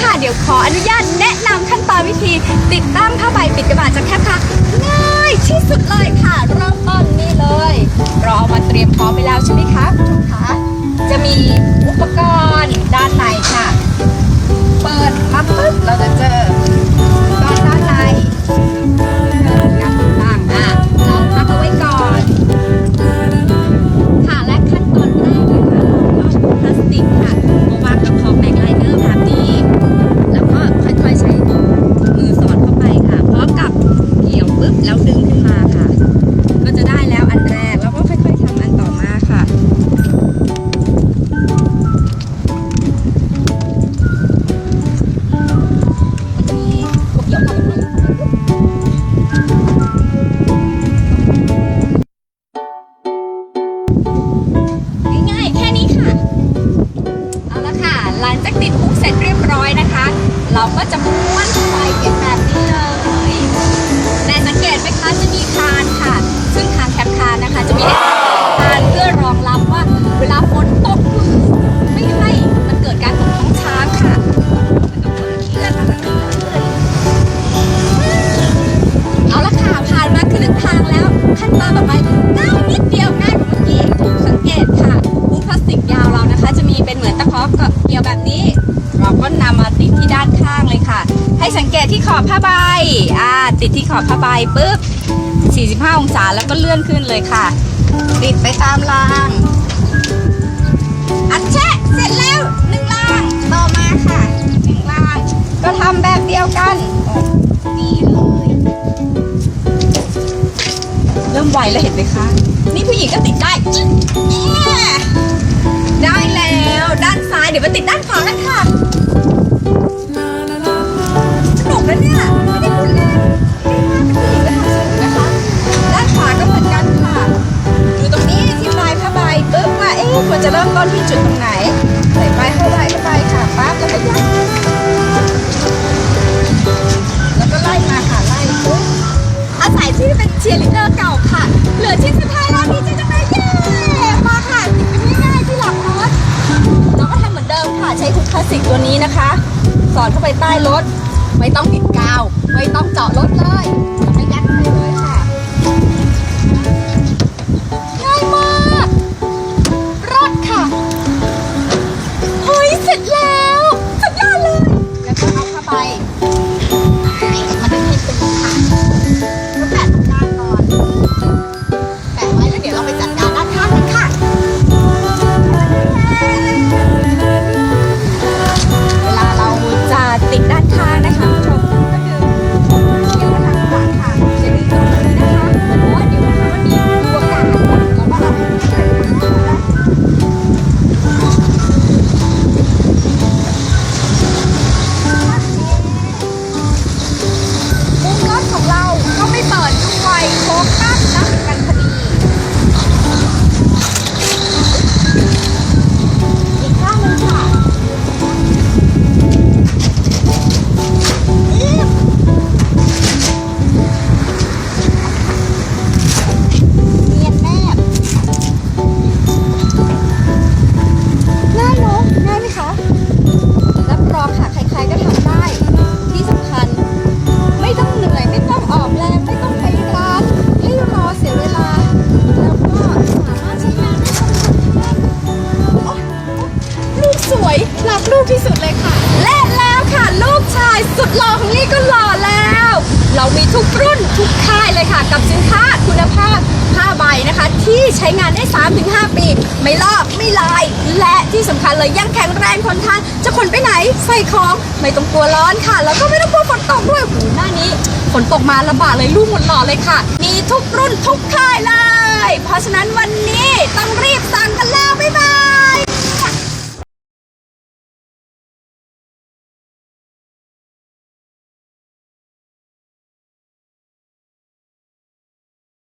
ค่ะ เดี๋ยวขออนุญาตแนะนำขั้นตอนวิธี ติดตั้งผ้าใบปิดกระบาดจากแคปค่ะง่ายที่สุดเลยค่ะ เริ่มต้นนี่เลย เราเอามาเตรียมพร้อมไปแล้วใช่ไหมคะคุณคะจะมีอุปกรณ์ด้านในค่ะ เปิดมาปุ๊บเราจะเจอ ร้อยนะคะ เราก็จะม้วนไปเก็บ ให้สังเกตที่ขอบผ้าใบอ่าติดที่ขอบผ้าใบปุ๊บ 45 องศาแล้วก็เลื่อนขึ้นเลยค่ะ ติดไปตามราง อัดแชะเสร็จแล้วหนึ่งรางต่อมาค่ะหนึ่งราง ก็ทำแบบเดียวกันนี่เลย เริ่มไหวแล้วเห็นไหมคะ นี่ผู้หญิงก็ติดได้ ได้แล้ว ด้านซ้ายเดี๋ยวมาติดด้านขวากันค่ะ สอดเข้าไปใต้รถ ไม่ต้องติดกาว ไม่ต้องเจาะรถ ดหล่อของลี่ก็หล่อแล้ว เรามีทุกรุ่นทุกค่ายเลยค่ะ กับสินค้าคุณภาพผ้าใบนะคะ ที่ใช้งานได้ 3-5 ปี ไม่ลอกไม่ลาย และที่สำคัญเลยยังแข็งแรงทนทานจะขนไปไหนใส่ของไม่ต้องกลัวร้อนค่ะ แล้วก็ไม่ต้องกลัวฝนตกด้วยโอ้โหน้านี้ฝนตกมาลำบากเลยลูกหมดหล่อเลยค่ะ มีทุกรุ่นทุกค่ายเลย เพราะฉะนั้นวันนี้ต้องรีบสั่งกันแล้วไปเลย